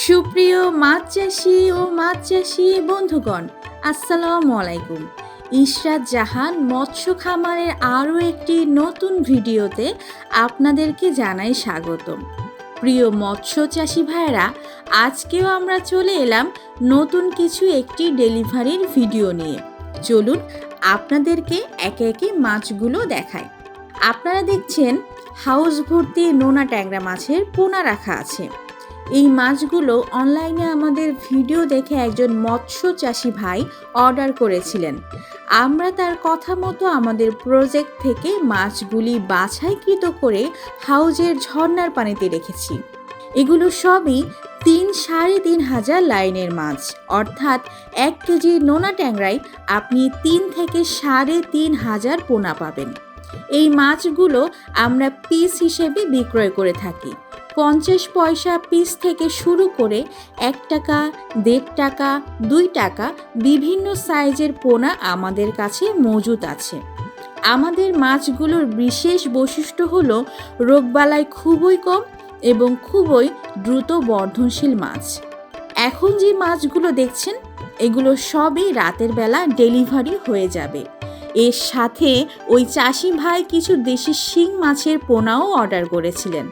সুপ্রিয় মাছ চাষি ও মাছ চাষি বন্ধুগণ, আসসালামু আলাইকুম। ইশরাত জাহান মৎস্য খামারের আরও একটি নতুন ভিডিওতে আপনাদেরকে জানাই স্বাগতম। প্রিয় মৎস্য চাষি ভাইরা আজকেও আমরা চলে এলাম নতুন কিছু একটি ডেলিভারির ভিডিও নিয়ে। চলুন আপনাদেরকে একে একে মাছগুলো দেখায় আপনারা দেখছেন হাউস ভর্তি নোনা ট্যাংরা মাছের পোনা রাখা আছে। এই মাছগুলো অনলাইনে আমাদের ভিডিও দেখে একজন মৎস্য চাষি ভাই অর্ডার করেছিলেন। আমরা তার কথা মতো আমাদের প্রজেক্ট থেকে মাছগুলি বাছাইকৃত করে হাউজের ঝর্ণার পানিতে রেখেছি। এগুলো সবই তিন সাড়ে তিন হাজার লাইনের মাছ। অর্থাৎ এক কেজি নোনা ট্যাংরায় আপনি তিন থেকে সাড়ে তিন হাজার পোনা পাবেন। এই মাছগুলো আমরা পিস হিসেবে বিক্রয় করে থাকি। পঞ্চাশ পয়সা পিস থেকে শুরু করে এক টাকা, দেড় টাকা, দুই টাকা বিভিন্ন সাইজের পোনা আমাদের কাছে মজুদ আছে। আমাদের মাছগুলোর বিশেষ বৈশিষ্ট্য হল রোগবালাই খুবই কম এবং খুবই দ্রুত বর্ধনশীল মাছ। এখন যে মাছগুলো দেখছেন, এগুলো সবই রাতের বেলা ডেলিভারি হয়ে যাবে। এর সাথে ওই চাষি ভাই কিছু দেশি শিং মাছের পোনাও অর্ডার করেছিলেন।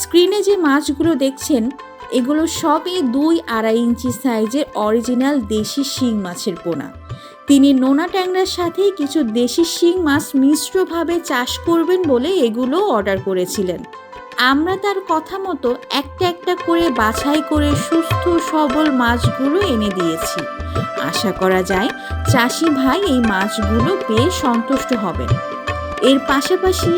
স্ক্রিনে যে মাছগুলো দেখছেন, এগুলো সবই দুই আড়াই ইঞ্চি সাইজের অরিজিনাল দেশি শিং মাছের পোনা। তিনি নোনা ট্যাংরার সাথেই কিছু দেশি শিং মাছ মিশ্রভাবে চাষ করবেন বলে এগুলো অর্ডার করেছিলেন। আমরা তার কথা মতো একটা একটা করে বাছাই করে সুস্থ, সবল মাছগুলো এনে দিয়েছি। আশা করা যায় চাষি ভাই এই মাছগুলো পেয়ে সন্তুষ্ট হবেন। এর পাশাপাশি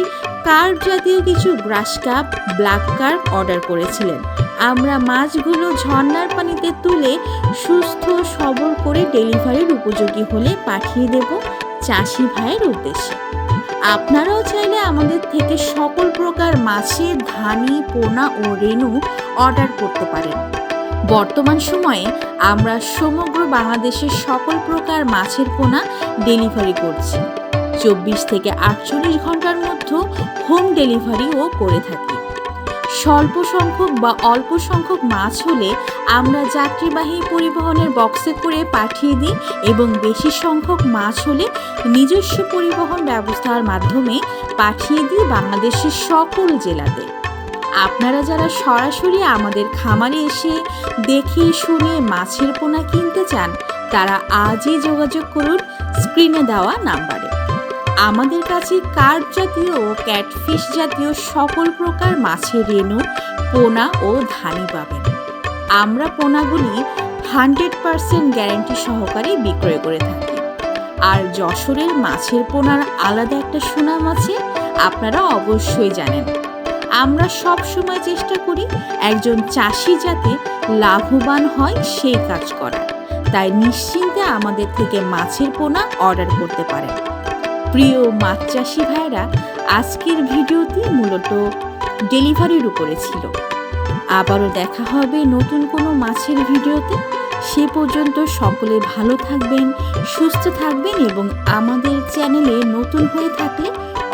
কার্প জাতীয় কিছু grass carp black carp order করেছিলেন? আমরা মাছগুলো ঝর্নার পানিতে তুলে সুস্থ সবল করে ডেলিভারির উপযোগী হলে পাঠিয়ে দেব চাষি ভাইয়ের উদ্দেশ্যে। আপনারাও চাইলে আমাদের থেকে সকল প্রকার মাছের ধানি, পোনা ও রেণু অর্ডার করতে পারেন। বর্তমান সময়ে আমরা সমগ্র বাংলাদেশের সকল প্রকার মাছের পোনা ডেলিভারি করছি। চব্বিশ থেকে আটচল্লিশ ঘণ্টার মধ্যে হোম ডেলিভারিও করে থাকি। স্বল্প সংখ্যক বা অল্প সংখ্যক মাছ হলে আমরা যাত্রীবাহী পরিবহনের বক্সে করে পাঠিয়ে দিই এবং বেশি সংখ্যক মাছ হলে নিজস্ব পরিবহন ব্যবস্থার মাধ্যমে পাঠিয়ে দিই বাংলাদেশের সকল জেলাতে। আপনারা যারা সরাসরি আমাদের খামারে এসে দেখে, শুনে মাছের পোনা কিনতে চান, তারা আজই যোগাযোগ করুন স্ক্রিনে দেওয়া নাম্বারে। আমাদের কাছে কার্প জাতীয় ও ক্যাটফিশ জাতীয় সকল প্রকার মাছের রেণু, পোনা ও ধানি পাবেন। আমরা পোনাগুলি হান্ড্রেড পারসেন্ট গ্যারেন্টি সহকারে বিক্রয় করে থাকি। আর যশোরের মাছের পোনার আলাদা একটা সুনাম আছে, আপনারা অবশ্যই জানেন। আমরা সব সময় চেষ্টা করি একজন চাষি যাতে লাভবান হয় সেই কাজ করার। তাই নিশ্চিন্তে আমাদের থেকে মাছের পোনা অর্ডার করতে পারেন। প্রিয় মাছ চাষি ভাইরা, আজকের ভিডিওটি মূলত ডেলিভারির উপরে ছিল। আবারও দেখা হবে নতুন কোনো মাছের ভিডিওতে। সে পর্যন্ত সকলে ভালো থাকবেন, সুস্থ থাকবেন এবং আমাদের চ্যানেলে নতুন হয়ে থাকলে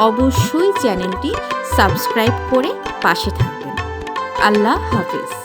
অবশ্যই চ্যানেলটি সাবস্ক্রাইব করে পাশে থাকবেন। আল্লাহ হাফিজ।